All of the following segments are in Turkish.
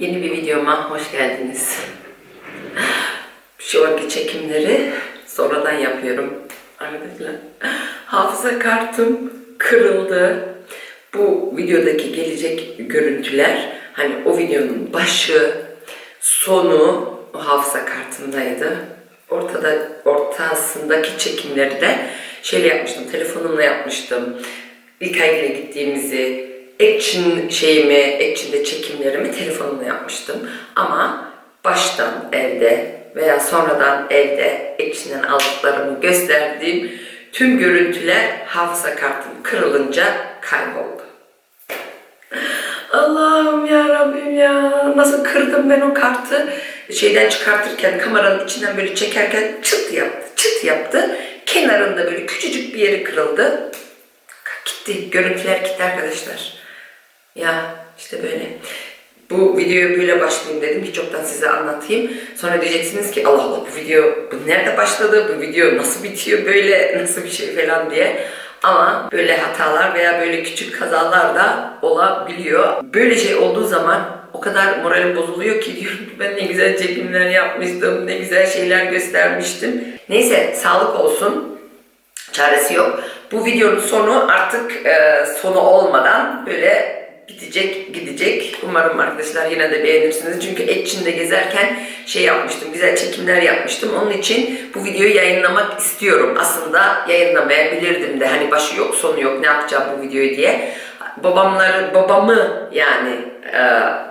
Yeni bir videoma hoş geldiniz. Şu anki çekimleri sonradan yapıyorum. Arkadaşlar hafıza kartım kırıldı. Bu videodaki gelecek görüntüler hani o videonun başı, sonu o hafıza kartındaydı. Ortada ortasındaki çekimleri de şeyle yapmıştım. Telefonumla yapmıştım. İlkay ile gittiğimizi, action şeyimi, action'de çekimlerimi telefonumla yapmıştım. Ama baştan evde veya sonradan evde action'den aldıklarımı gösterdiğim tüm görüntüler hafıza kartım kırılınca kayboldu. Allah'ım ya Rabbim ya nasıl kırdım ben o kartı şeyden çıkartırken kameranın içinden böyle çekerken çıt yaptı çıt yaptı kenarında böyle küçücük bir yeri kırıldı gitti görüntüler gitti arkadaşlar ya işte böyle. Bu videoya böyle başlayayım dedim hiç yoktan size anlatayım. Sonra diyeceksiniz ki Allah Allah bu video bu nerede başladı? Bu video nasıl bitiyor böyle? Nasıl bir şey? falan diye. Ama böyle hatalar veya böyle küçük kazalar da olabiliyor. Böyle şey olduğu zaman o kadar moralim bozuluyor ki diyorum ki ben ne güzel çekimler yapmıştım, ne güzel şeyler göstermiştim. Neyse sağlık olsun, çaresi yok. Bu videonun sonu artık e, sonu olmadan böyle gidecek gidecek. Umarım arkadaşlar yine de beğenirsiniz. Çünkü Etçin'de gezerken şey yapmıştım, güzel çekimler yapmıştım. Onun için bu videoyu yayınlamak istiyorum. Aslında yayınlamayabilirdim de hani başı yok sonu yok ne yapacağım bu videoyu diye. Babamları, babamı yani e,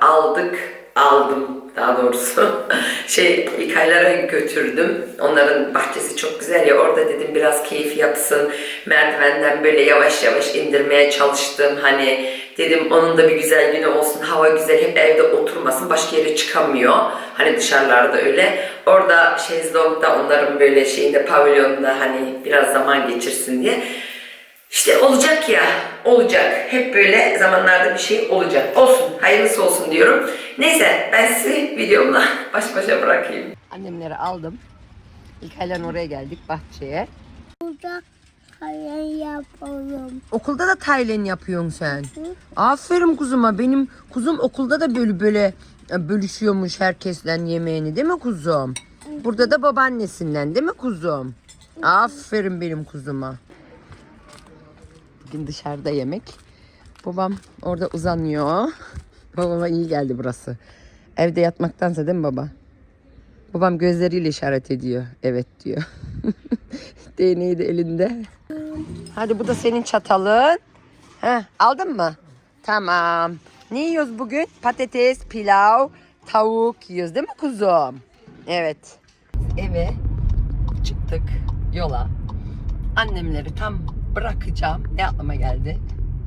aldık, aldım daha doğrusu şey İlkaylara götürdüm. Onların bahçesi çok güzel ya orada dedim biraz keyif yapsın. Merdivenden böyle yavaş yavaş indirmeye çalıştım. Hani dedim onun da bir güzel günü olsun. Hava güzel hep evde oturmasın. Başka yere çıkamıyor. Hani dışarılarda öyle. Orada şezlongda onların böyle şeyinde pavilyonda hani biraz zaman geçirsin diye. İşte olacak ya, olacak. Hep böyle zamanlarda bir şey olacak. Olsun, hayırlısı olsun diyorum. Neyse, ben sizi videomla baş başa bırakayım. Annemleri aldım. İlkay'la oraya geldik bahçeye. Burada hayal yapalım. Okulda da Taylen yapıyorsun sen. Aferin kuzuma. Benim kuzum okulda da böyle böyle e, bölüşüyormuş herkesten yemeğini değil mi kuzum? Burada da babaannesinden değil mi kuzum? Aferin benim kuzuma. Bugün dışarıda yemek. Babam orada uzanıyor. Babama iyi geldi burası. Evde yatmaktansa değil mi baba? Babam gözleriyle işaret ediyor. Evet diyor. Değneği de elinde. Hadi bu da senin çatalın. Heh, aldın mı? Tamam. Ne yiyoruz bugün? Patates, pilav, tavuk yiyoruz değil mi kuzum? Evet. Eve çıktık yola. Annemleri tam bırakacağım. Ne aklıma geldi?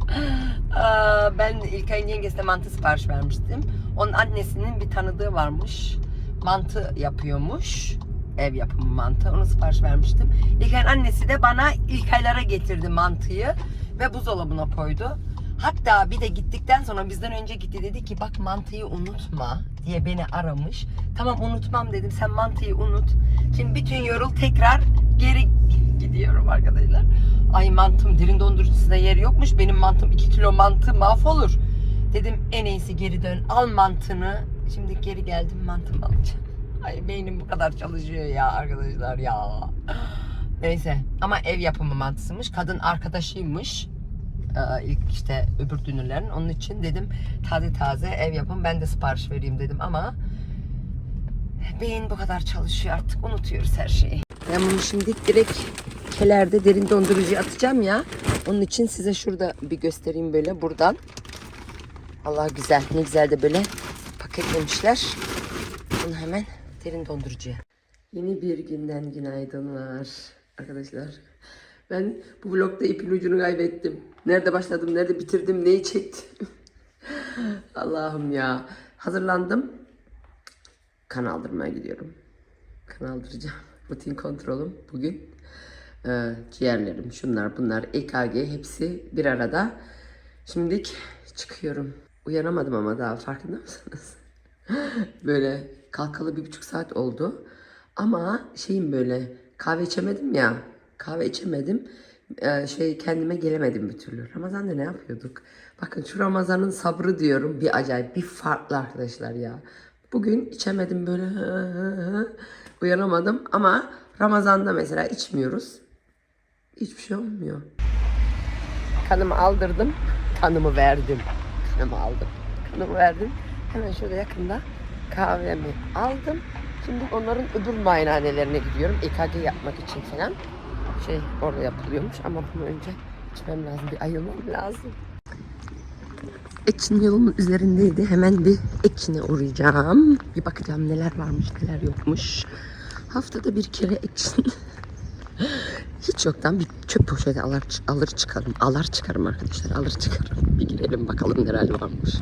Ben İlkay'ın yengesine mantı sipariş vermiştim. Onun annesinin bir tanıdığı varmış. Mantı yapıyormuş. Ev yapımı mantı. Onu sipariş vermiştim. İlkay'ın annesi de bana İlkay'lara getirdi mantıyı ve buzdolabına koydu. Hatta bir de gittikten sonra bizden önce gitti dedi ki bak mantıyı unutma diye beni aramış. Tamam unutmam dedim sen mantıyı unut. Şimdi bütün yorul tekrar geri gidiyorum arkadaşlar. Ay mantım derin dondurucusu da yeri yokmuş. Benim mantım 2 kilo mantı mahvolur. Dedim en iyisi geri dön al mantını. Şimdi geri geldim mantımı alacağım. Ay beynim bu kadar çalışıyor ya arkadaşlar ya. Neyse ama ev yapımı mantısıymış. Kadın arkadaşıymış. Ee, ilk işte öbür dünürlerin. Onun için dedim taze taze ev yapım ben de sipariş vereyim dedim ama beyin bu kadar çalışıyor artık unutuyoruz her şeyi. Ben bunu şimdi direkt kelerde derin dondurucuya atacağım ya. Onun için size şurada bir göstereyim böyle buradan. Allah güzel ne güzel de böyle paketlemişler. Bunu hemen derin dondurucuya. Yeni bir günden günaydınlar arkadaşlar. Ben bu vlogda ipin ucunu kaybettim. Nerede başladım, nerede bitirdim, neyi çektim. Allah'ım ya. Hazırlandım. Kan aldırmaya gidiyorum. Kan aldıracağım. Rutin kontrolüm bugün. Ee, ciğerlerim, şunlar bunlar, EKG hepsi bir arada. Şimdilik çıkıyorum. Uyanamadım ama daha farkında mısınız? böyle kalkalı bir buçuk saat oldu. Ama şeyim böyle kahve içemedim ya. Kahve içemedim. Ee, şey kendime gelemedim bir türlü. Ramazan'da ne yapıyorduk? Bakın şu Ramazan'ın sabrı diyorum bir acayip bir farklı arkadaşlar ya. Bugün içemedim böyle uyanamadım ama Ramazan'da mesela içmiyoruz. Hiçbir şey olmuyor. Kanımı aldırdım, kanımı verdim. Kanımı aldım, kanımı verdim. Hemen şurada yakında kahvemi aldım. Şimdi onların öbür muayenehanelerine gidiyorum. EKG yapmak için falan. Şey orada yapılıyormuş ama bunu önce içmem lazım. Bir ayılmam lazım. Ekşin yolumun üzerindeydi. Hemen bir Ekşin'e uğrayacağım. Bir bakacağım neler varmış neler yokmuş. Haftada bir kere Ekşin. Hiç yoktan bir çöp poşeti alır, alır çıkarım. Alır çıkarım arkadaşlar. Alır çıkarım. Bir girelim bakalım neler varmış.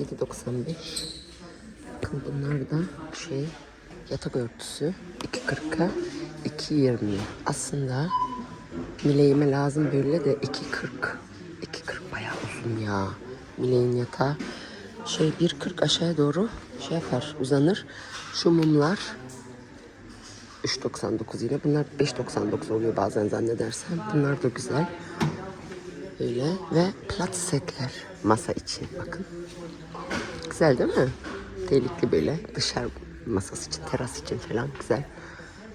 $7.95 Bakın bunlar da şey yatak örtüsü 2.40'a 2.20 aslında Mileğime lazım böyle de 2.40 2.40 bayağı uzun ya Mileğin yatağı şey 1.40 aşağıya doğru şey yapar uzanır şu mumlar 3.99 yine bunlar 5.99 oluyor bazen zannedersem bunlar da güzel böyle ve plat setler masa için bakın Güzel değil mi? Delikli böyle dışarı masası için, teras için falan güzel.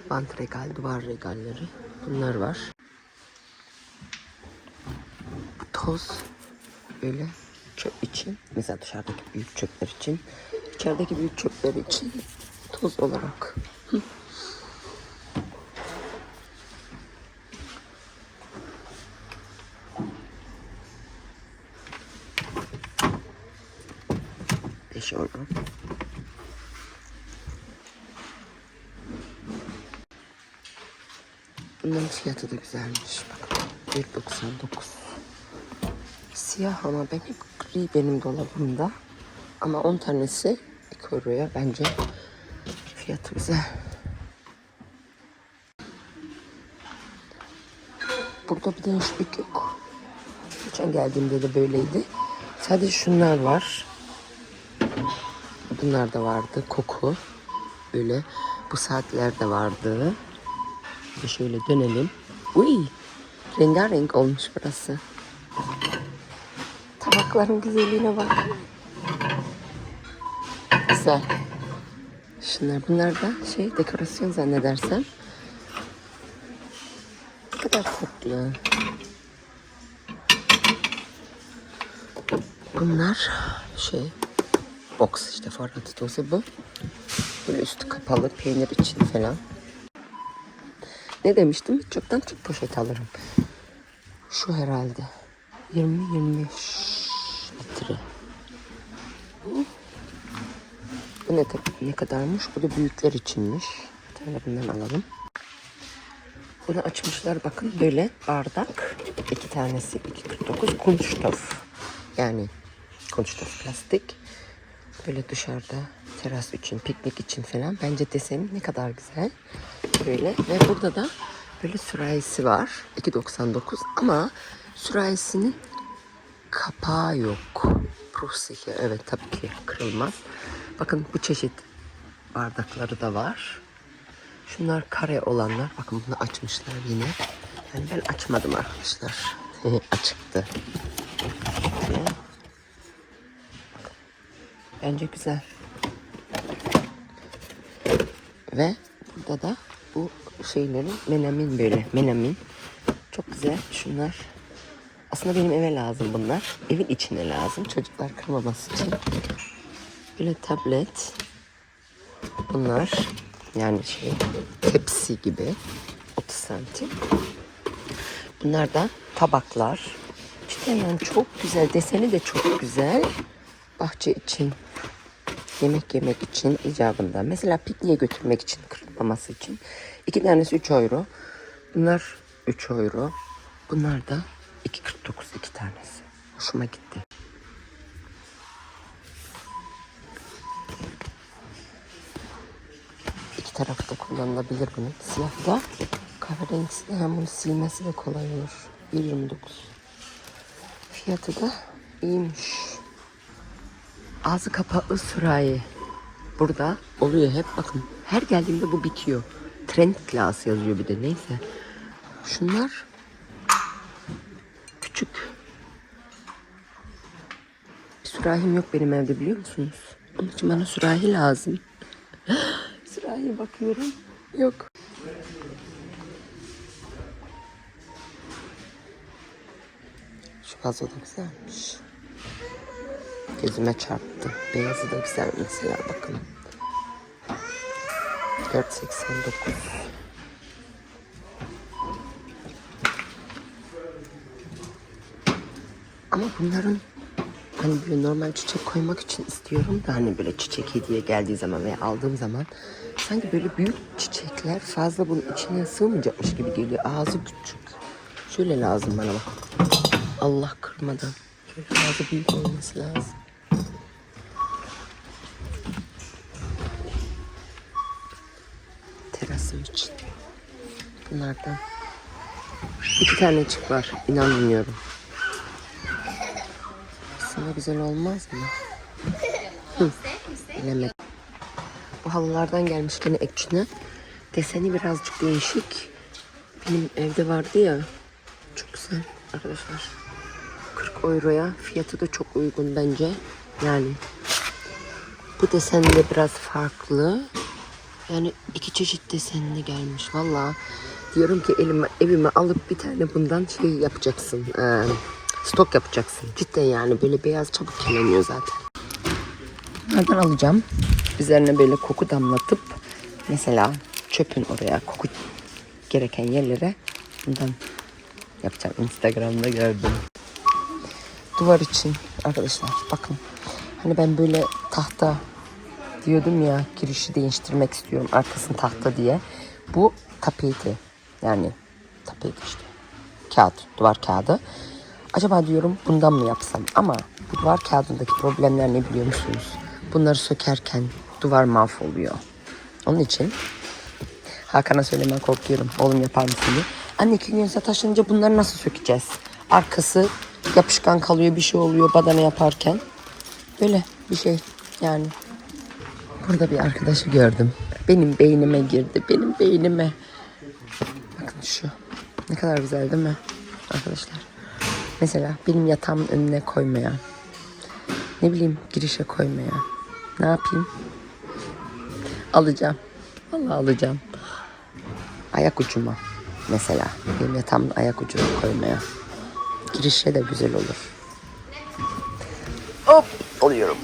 Bant regal, duvar regalleri. Bunlar var. Toz böyle çöp için. Mesela dışarıdaki büyük çöpler için. içerideki büyük çöpler için toz olarak. Hı. Beş euro. Bunların fiyatı da güzelmiş. Bakın 1.99. Siyah ama ben hep gri benim dolabımda. Ama 10 tanesi 2 euroya bence fiyatı güzel. Burada bir değişiklik yok. Geçen geldiğimde de böyleydi. Sadece şunlar var. Bunlar da vardı. Koku. Böyle. Bu saatler de vardı. Şöyle dönelim. Uy. Rengarenk olmuş burası. Tabakların güzelliğine bak. Güzel. Şunlar bunlar da şey dekorasyon zannedersem. Ne kadar tatlı. Bunlar şey box işte formatı bu. Böyle üstü kapalı peynir için falan. Ne demiştim? Hiç yoktan tüp poşet alırım. Şu herhalde. 20-25 litre. Bu ne, ne kadarmış? Bu da büyükler içinmiş. Bir alalım. Bunu açmışlar bakın böyle bardak. iki tanesi 2.49 kunststof. Yani kunststof plastik. Böyle dışarıda teras için, piknik için falan. Bence deseni ne kadar güzel. Böyle ve burada da böyle sürahisi var. 2.99 ama sürahisinin kapağı yok. Prusya evet tabii ki kırılmaz. Bakın bu çeşit bardakları da var. Şunlar kare olanlar. Bakın bunu açmışlar yine. Yani ben açmadım arkadaşlar. Açıktı. Bence güzel. Ve burada da bu şeylerin menemin böyle menemin. Çok güzel şunlar. Aslında benim eve lazım bunlar. Evin içine lazım. Çocuklar kırmaması için. Böyle tablet. Bunlar yani şey tepsi gibi 30 santim. Bunlar da tabaklar. Cidden yani çok güzel. Deseni de çok güzel. Bahçe için yemek yemek için icabında. Mesela pikniğe götürmek için, kırılmaması için. İki tanesi 3 euro. Bunlar 3 euro. Bunlar da 2.49 iki tanesi. Hoşuma gitti. İki tarafı da kullanılabilir bunun. Siyah da kahverengisi de hem bunu silmesi de kolay olur. 1.29. Fiyatı da iyiymiş. Ağzı kapaklı sürahi. burada oluyor hep bakın. Her geldiğimde bu bitiyor. Trend class yazıyor bir de neyse. Şunlar küçük. Bir sürahim yok benim evde biliyor musunuz? Onun için bana sürahi lazım. Sürahiye bakıyorum. Yok. Şu vazo da güzelmiş. Gözüme çarptı. Beyazı da güzel mesela bakın. 4.89 Ama bunların hani böyle normal çiçek koymak için istiyorum da hani böyle çiçek hediye geldiği zaman veya aldığım zaman sanki böyle büyük çiçekler fazla bunun içine sığmayacakmış gibi geliyor. Ağzı küçük. Şöyle lazım bana bak. Allah kırmadan. Şöyle ağzı büyük olması lazım. Terasım için. Bunlardan. iki tanecik var. İnanmıyorum. Aslında güzel olmaz mı? Hı. Bu halılardan gelmiş gene ekçine. Deseni birazcık değişik. Benim evde vardı ya. Çok güzel arkadaşlar. 40 euroya. Fiyatı da çok uygun bence. Yani bu desen de biraz farklı. Yani iki çeşit desenli gelmiş. Valla diyorum ki elime, evime alıp bir tane bundan şey yapacaksın. eee, stok yapacaksın. Cidden yani böyle beyaz çabuk kirleniyor zaten. Bunlardan alacağım. Üzerine böyle koku damlatıp mesela çöpün oraya koku gereken yerlere bundan yapacağım. Instagram'da gördüm. Duvar için arkadaşlar bakın. Hani ben böyle tahta diyordum ya girişi değiştirmek istiyorum arkasını tahta diye. Bu tapeti yani tapeti işte kağıt duvar kağıdı. Acaba diyorum bundan mı yapsam ama duvar kağıdındaki problemler ne biliyor musunuz? Bunları sökerken duvar mahvoluyor. Onun için Hakan'a söylemeye korkuyorum. Oğlum yapar mısın diye. Anne iki gün taşınınca bunları nasıl sökeceğiz? Arkası yapışkan kalıyor bir şey oluyor badana yaparken. Böyle bir şey yani. Burada bir arkadaşı gördüm. Benim beynime girdi. Benim beynime. Bakın şu. Ne kadar güzel değil mi? Arkadaşlar. Mesela benim yatağımın önüne koymaya. Ne bileyim girişe koymaya. Ne yapayım? Alacağım. Vallahi alacağım. Ayak ucuma. Mesela. Benim yatağımın ayak ucuna koymaya. Girişe de güzel olur. Hop oluyorum.